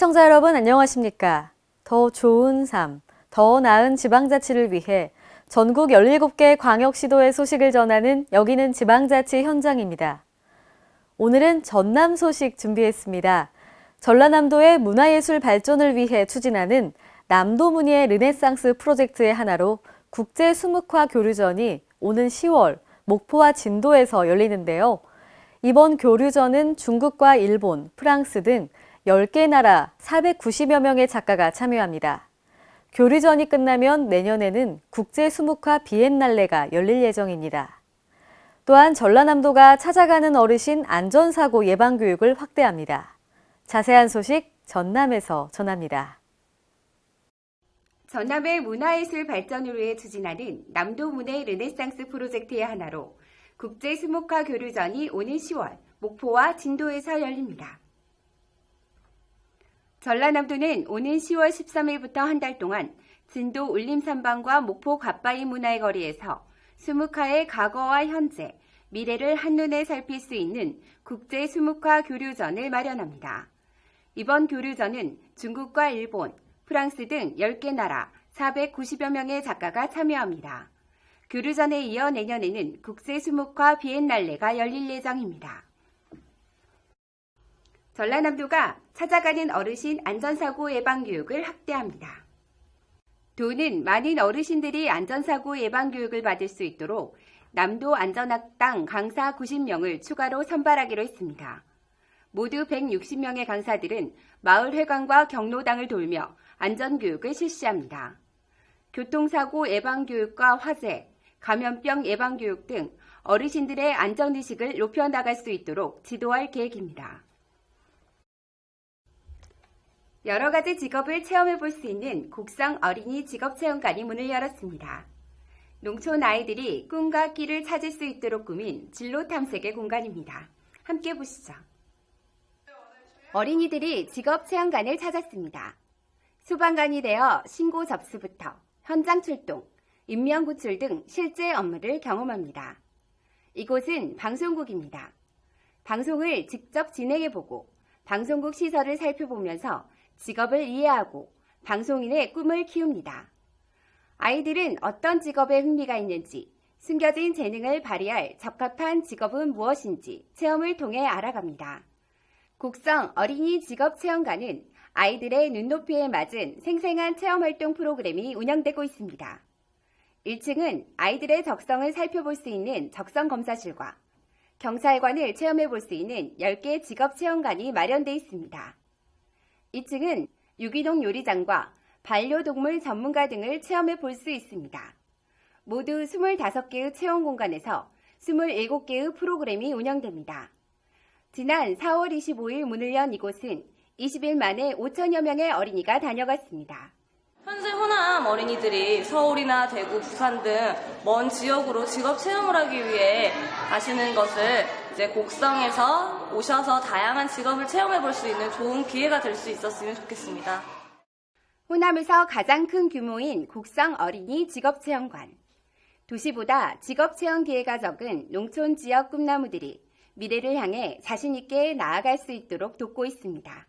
시청자 여러분 안녕하십니까? 더 좋은 삶, 더 나은 지방자치를 위해 전국 17개 광역시도의 소식을 전하는 여기는 지방자치 현장입니다. 오늘은 전남 소식 준비했습니다. 전라남도의 문화예술 발전을 위해 추진하는 남도문예 르네상스 프로젝트의 하나로 국제 수묵화 교류전이 오는 10월 목포와 진도에서 열리는데요. 이번 교류전은 중국과 일본, 프랑스 등 10개 나라 490여 명의 작가가 참여합니다. 교류전이 끝나면 내년에는 국제 수묵화 비엔날레가 열릴 예정입니다. 또한 전라남도가 찾아가는 어르신 안전사고 예방교육을 확대합니다. 자세한 소식 전남에서 전합니다. 전남의 문화예술 발전을 위해 추진하는 남도문의 르네상스 프로젝트의 하나로 국제 수목화 교류전이 오는 10월 목포와 진도에서 열립니다. 전라남도는 오는 10월 13일부터 한 달 동안 진도 울림산방과 목포 갓바위 문화의 거리에서 수묵화의 과거와 현재, 미래를 한눈에 살필 수 있는 국제 수묵화 교류전을 마련합니다. 이번 교류전은 중국과 일본, 프랑스 등 10개 나라 490여 명의 작가가 참여합니다. 교류전에 이어 내년에는 국제수목화 비엔날레가 열릴 예정입니다. 전라남도가 찾아가는 어르신 안전사고 예방교육을 확대합니다. 도는 많은 어르신들이 안전사고 예방교육을 받을 수 있도록 남도 안전학당 강사 90명을 추가로 선발하기로 했습니다. 모두 160명의 강사들은 마을 회관과 경로당을 돌며 안전교육을 실시합니다. 교통사고 예방교육과 화재, 감염병 예방교육 등 어르신들의 안전의식을 높여나갈 수 있도록 지도할 계획입니다. 여러 가지 직업을 체험해 볼 수 있는 곡성 어린이 직업체험관이 문을 열었습니다. 농촌 아이들이 꿈과 끼를 찾을 수 있도록 꾸민 진로 탐색의 공간입니다. 함께 보시죠. 어린이들이 직업체험관을 찾았습니다. 소방관이 되어 신고 접수부터 현장 출동, 인명 구출 등 실제 업무를 경험합니다. 이곳은 방송국입니다. 방송을 직접 진행해보고 방송국 시설을 살펴보면서 직업을 이해하고 방송인의 꿈을 키웁니다. 아이들은 어떤 직업에 흥미가 있는지 숨겨진 재능을 발휘할 적합한 직업은 무엇인지 체험을 통해 알아갑니다. 국성 어린이 직업 체험관은 아이들의 눈높이에 맞은 생생한 체험 활동 프로그램이 운영되고 있습니다. 1층은 아이들의 적성을 살펴볼 수 있는 적성 검사실과 경찰관을 체험해 볼 수 있는 10개 직업 체험관이 마련되어 있습니다. 2층은 유기농 요리장과 반려동물 전문가 등을 체험해 볼 수 있습니다. 모두 25개의 체험 공간에서 27개의 프로그램이 운영됩니다. 지난 4월 25일 문을 연 이곳은 20일 만에 5천여 명의 어린이가 다녀갔습니다. 현재 호남 어린이들이 서울이나 대구, 부산 등 먼 지역으로 직업 체험을 하기 위해 가시는 것을 이제 곡성에서 오셔서 다양한 직업을 체험해 볼 수 있는 좋은 기회가 될 수 있었으면 좋겠습니다. 호남에서 가장 큰 규모인 곡성 어린이 직업체험관. 도시보다 직업체험 기회가 적은 농촌 지역 꿈나무들이 미래를 향해 자신있게 나아갈 수 있도록 돕고 있습니다.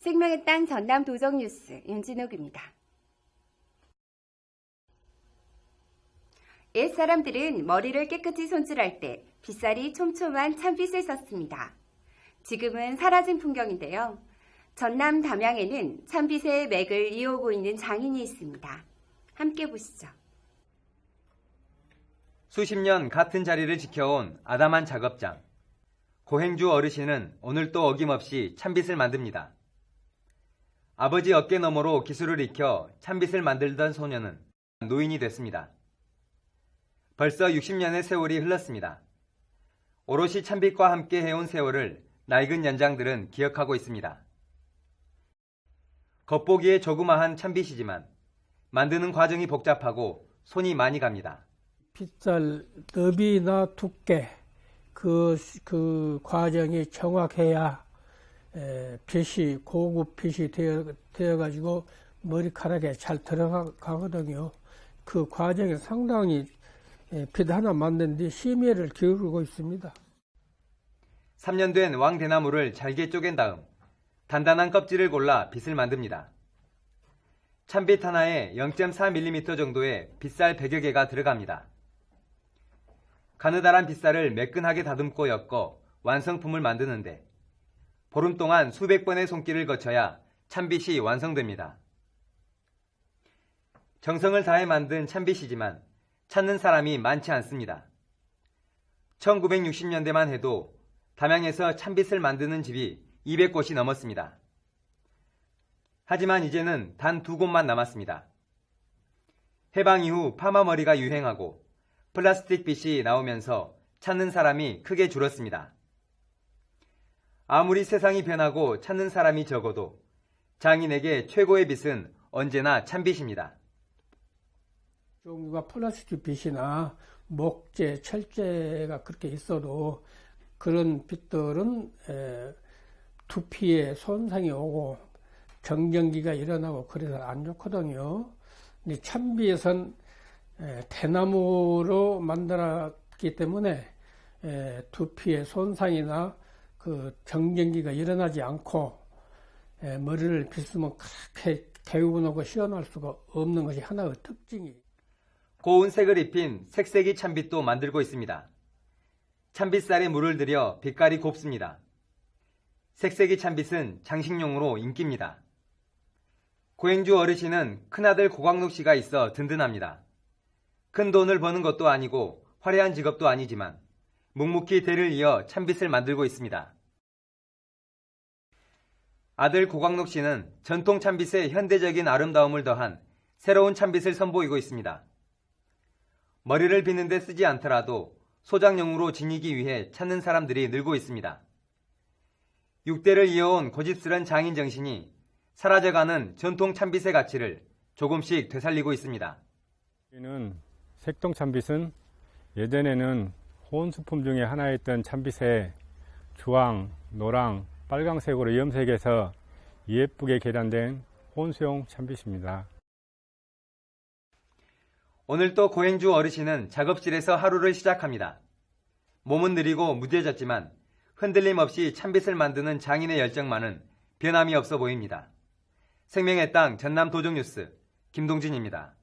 생명의 땅 전남 도정 뉴스 윤진욱입니다. 옛 사람들은 머리를 깨끗이 손질할 때 빗살이 촘촘한 참빗을 썼습니다. 지금은 사라진 풍경인데요. 전남 담양에는 참빗의 맥을 이어오고 있는 장인이 있습니다. 함께 보시죠. 수십 년 같은 자리를 지켜온 아담한 작업장. 고행주 어르신은 오늘 또 어김없이 참빗을 만듭니다. 아버지 어깨 너머로 기술을 익혀 참빗을 만들던 소녀는 노인이 됐습니다. 벌써 60년의 세월이 흘렀습니다. 오롯이 참빗과 함께 해온 세월을 낡은 연장들은 기억하고 있습니다. 겉보기에 조그마한 참빗이지만 만드는 과정이 복잡하고 손이 많이 갑니다. 빗살 너비나 두께 그, 그 과정이 정확해야 에, 빗이 고급 빗이 되어, 되어가지고 머리카락에 잘 들어가거든요. 그 과정이 상당히 에, 빗 하나 만드는데 심혈을 기울이고 있습니다. 3년 된 왕대나무를 잘게 쪼갠 다음 단단한 껍질을 골라 빗을 만듭니다. 참빗 하나에 0.4mm 정도의 빗살 100여 개가 들어갑니다. 가느다란 빗살을 매끈하게 다듬고 엮어 완성품을 만드는데 보름 동안 수백 번의 손길을 거쳐야 참빗이 완성됩니다. 정성을 다해 만든 참빗이지만 찾는 사람이 많지 않습니다. 1960년대만 해도 담양에서 참빗을 만드는 집이 200곳이 넘었습니다. 하지만 이제는 단 두 곳만 남았습니다. 해방 이후 파마머리가 유행하고 플라스틱 빗이 나오면서 찾는 사람이 크게 줄었습니다. 아무리 세상이 변하고 찾는 사람이 적어도 장인에게 최고의 빗은 언제나 참빗입니다. 종류가 플라스틱 빗이나 목재, 철재가 그렇게 있어도 그런 빗들은 에, 두피에 손상이 오고 정전기가 일어나고 그래서 안 좋거든요. 근데 참빗은 에, 대나무로 만들었기 때문에 에, 두피에 손상이나 그 정전기가 일어나지 않고 에, 머리를 빗으면 그렇게 개운하고 시원할 수가 없는 것이 하나의 특징이. 고운 색을 입힌 색색이 참빗도 만들고 있습니다. 참빗살에 물을 들여 빛깔이 곱습니다. 색색이 참빗은 장식용으로 인기입니다. 고행주 어르신은 큰아들 고광록 씨가 있어 든든합니다. 큰 돈을 버는 것도 아니고 화려한 직업도 아니지만 묵묵히 대를 이어 참빗을 만들고 있습니다. 아들 고광록 씨는 전통 참빗에 현대적인 아름다움을 더한 새로운 참빗을 선보이고 있습니다. 머리를 빗는 데 쓰지 않더라도 소장용으로 지니기 위해 찾는 사람들이 늘고 있습니다. 6대를 이어온 고집스런 장인 정신이 사라져가는 전통 참빗의 가치를 조금씩 되살리고 있습니다. 이는 색동 참빗은 예전에는 혼수품 중에 하나였던 참빗에 주황, 노랑, 빨강색으로 염색해서 예쁘게 계단된 혼수용 참빗입니다. 오늘 또 고행주 어르신은 작업실에서 하루를 시작합니다. 몸은 느리고 무뎌졌지만 흔들림 없이 참빗을 만드는 장인의 열정만은 변함이 없어 보입니다. 생명의 땅 전남 도정뉴스 김동진입니다.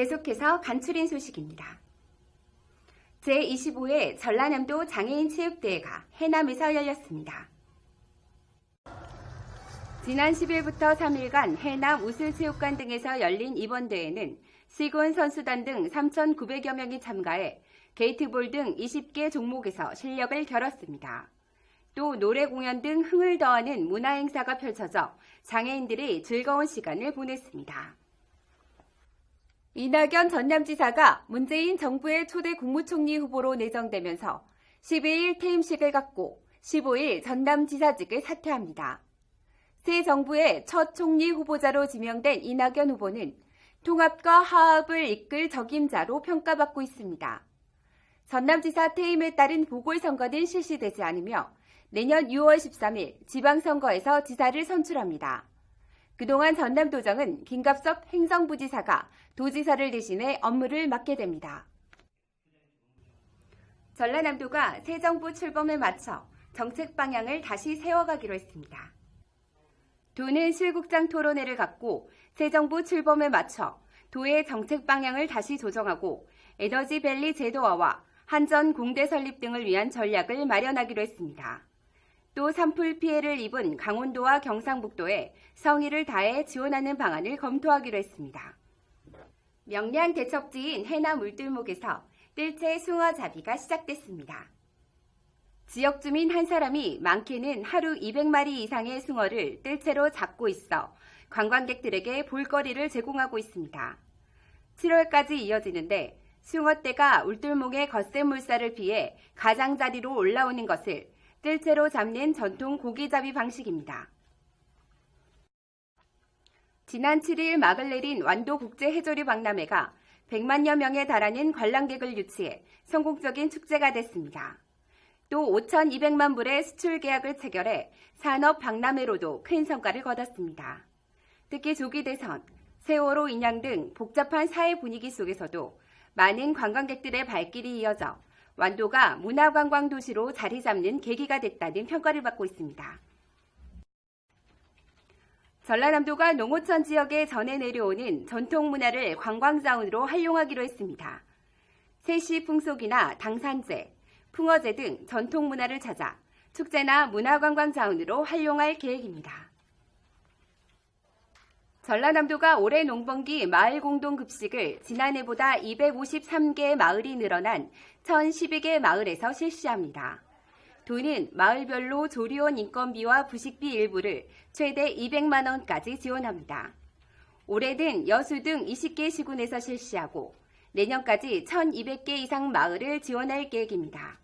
계속해서 간추린 소식입니다. 제25회 전라남도 장애인 체육대회가 해남에서 열렸습니다. 지난 10일부터 3일간 해남 우슬체육관 등에서 열린 이번 대회는 시군 선수단 등 3,900여 명이 참가해 게이트볼 등 20개 종목에서 실력을 겨뤘습니다. 또 노래 공연 등 흥을 더하는 문화 행사가 펼쳐져 장애인들이 즐거운 시간을 보냈습니다. 이낙연 전남지사가 문재인 정부의 초대 국무총리 후보로 내정되면서 12일 퇴임식을 갖고 15일 전남지사직을 사퇴합니다. 새 정부의 첫 총리 후보자로 지명된 이낙연 후보는 통합과 화합을 이끌 적임자로 평가받고 있습니다. 전남지사 퇴임에 따른 보궐선거는 실시되지 않으며 내년 6월 13일 지방선거에서 지사를 선출합니다. 그동안 전남도정은 김갑석 행정부지사가 도지사를 대신해 업무를 맡게 됩니다. 전라남도가 새 정부 출범에 맞춰 정책 방향을 다시 세워가기로 했습니다. 도는 실국장 토론회를 갖고 새 정부 출범에 맞춰 도의 정책 방향을 다시 조정하고 에너지 밸리 제도화와 한전 공대 설립 등을 위한 전략을 마련하기로 했습니다. 또 산불 피해를 입은 강원도와 경상북도에 성의를 다해 지원하는 방안을 검토하기로 했습니다. 명량 대척지인 해남 울들목에서 뜰채 숭어잡이가 시작됐습니다. 지역 주민 한 사람이 많게는 하루 200마리 이상의 숭어를 뜰채로 잡고 있어 관광객들에게 볼거리를 제공하고 있습니다. 7월까지 이어지는데 숭어떼가 울들목의 거센 물살을 피해 가장자리로 올라오는 것을 뜰채로 잡는 전통 고기잡이 방식입니다. 지난 7일 막을 내린 완도 국제 해조류 박람회가 100만여 명에 달하는 관람객을 유치해 성공적인 축제가 됐습니다. 또 5,200만 불의 수출 계약을 체결해 산업 박람회로도 큰 성과를 거뒀습니다. 특히 조기 대선, 세월호 인양 등 복잡한 사회 분위기 속에서도 많은 관광객들의 발길이 이어져 완도가 문화관광 도시로 자리 잡는 계기가 됐다는 평가를 받고 있습니다. 전라남도가 농어촌 지역에 전해 내려오는 전통 문화를 관광자원으로 활용하기로 했습니다. 세시 풍속이나 당산제, 풍어제 등 전통 문화를 찾아 축제나 문화관광 자원으로 활용할 계획입니다. 전라남도가 올해 농번기 마을 공동 급식을 지난해보다 253개 마을이 늘어난 1,012개 마을에서 실시합니다. 도는 마을별로 조리원 인건비와 부식비 일부를 최대 200만 원까지 지원합니다. 올해는 여수 등 20개 시군에서 실시하고 내년까지 1,200개 이상 마을을 지원할 계획입니다.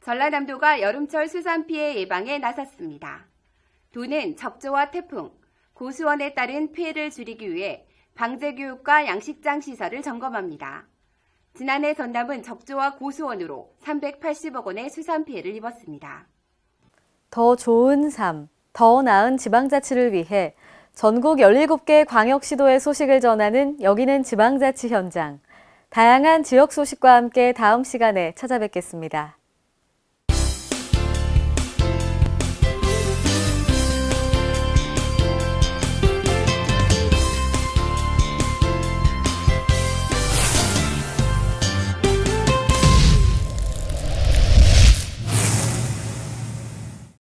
전라남도가 여름철 수산 피해 예방에 나섰습니다. 도는 적조와 태풍, 고수원에 따른 피해를 줄이기 위해 방제 교육과 양식장 시설을 점검합니다. 지난해 전남은 적조와 고수원으로 380억 원의 수산 피해를 입었습니다. 더 좋은 삶, 더 나은 지방자치를 위해 전국 17개 광역시도의 소식을 전하는 여기는 지방자치 현장. 다양한 지역 소식과 함께 다음 시간에 찾아뵙겠습니다.